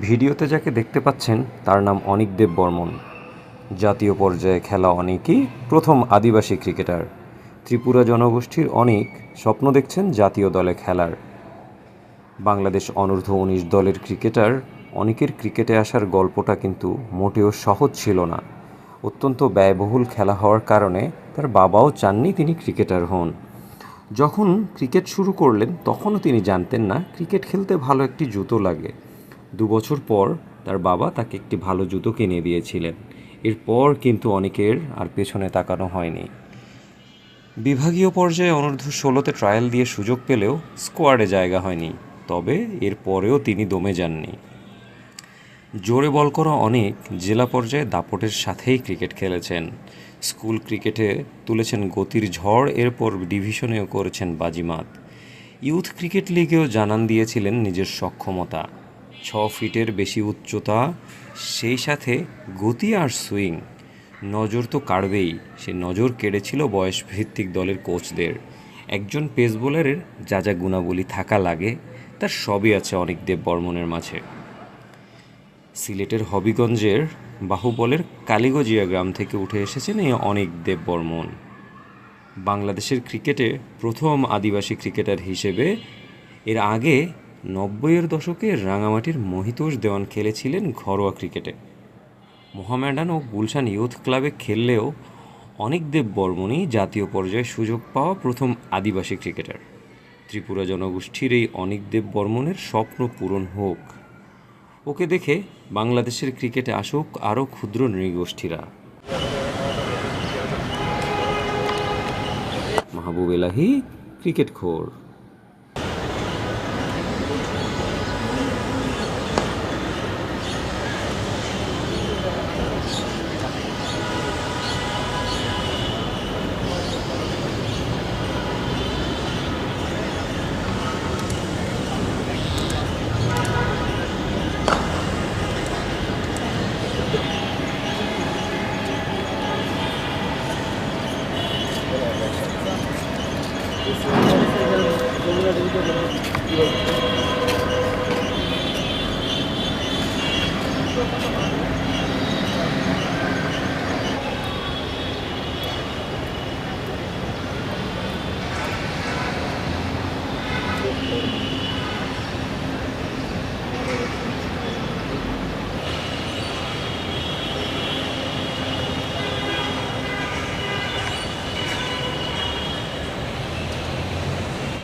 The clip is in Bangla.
ভিডিওতে যাকে দেখতে পাচ্ছেন, তার নাম অনিক দেব বর্মন। জাতীয় পর্যায়ে খেলা অনেকই প্রথম আদিবাসী ক্রিকেটার। ত্রিপুরা জনগোষ্ঠীর অনেক স্বপ্ন দেখছেন জাতীয় দলে খেলার। বাংলাদেশ অনূর্ধ্ব উনিশ দলের ক্রিকেটার, অনেকের ক্রিকেটে আসার গল্পটা কিন্তু মোটেও সহজ ছিল না। অত্যন্ত ব্যয়বহুল খেলা হওয়ার কারণে তার বাবাও চাননি তিনি ক্রিকেটার হন। যখন ক্রিকেট শুরু করলেন, তখনও তিনি জানতেন না, ক্রিকেট খেলতে ভালো একটি জুতো লাগে। দু বছর পর তার বাবা তাকে একটি ভালো জুতো কিনে দিয়েছিলেন। এরপর কিন্তু অনেকের আর পেছনে তাকানো হয়নি। বিভাগীয় পর্যায়ে অনূর্ধ্ব ষোলোতে ট্রায়াল দিয়ে সুযোগ পেলেও স্কোয়াডে জায়গা হয়নি, তবে এর পরেও তিনি দমে যাননি। জোরে বল করা অনেক জেলা পর্যায়ে দাপটের সাথেই ক্রিকেট খেলেছেন। স্কুল ক্রিকেটে তুলেছেন গতির ঝড়, এরপর ডিভিশনেও করেছেন বাজিমাত। ইউথ ক্রিকেট লিগেও জানান দিয়েছিলেন নিজের সক্ষমতা। ছ ফিটের বেশি উচ্চতা, সেই সাথে গতি আর সুইং। নজর তো কাড়বেই, সে নজর কেড়েছিল বয়সভিত্তিক দলের কোচদের। একজন পেস বোলারের যা যা গুণাবলী থাকা লাগে, তার সবই আছে অনেক দেব বর্মনের মাঝে। সিলেটের হবিগঞ্জের বাহুবলের কালিগজিয়া গ্রাম থেকে উঠে এসেছেন এই অনেক দেব বর্মন বাংলাদেশের ক্রিকেটে প্রথম আদিবাসী ক্রিকেটার হিসেবে এর আগে নব্বইয়ের দশকে রাঙামাটির মহিতোষ দেওয়ান খেলেছিলেন ঘরোয়া ক্রিকেটে। মোহামেডান ও গুলশান ইউথ ক্লাবে খেললেও অনেক দেব বর্মনই জাতীয় পর্যায়ে সুযোগ পাওয়া প্রথম আদিবাসী ক্রিকেটার। ত্রিপুরা জনগোষ্ঠীর এই অনিক দেব বর্মনের স্বপ্ন পূরণ হোক। ওকে দেখে বাংলাদেশের ক্রিকেটে আসুক আরও ক্ষুদ্র নৃগোষ্ঠীরা। মাহবুব এলাহি ক্রিকেট খোর। Thank you.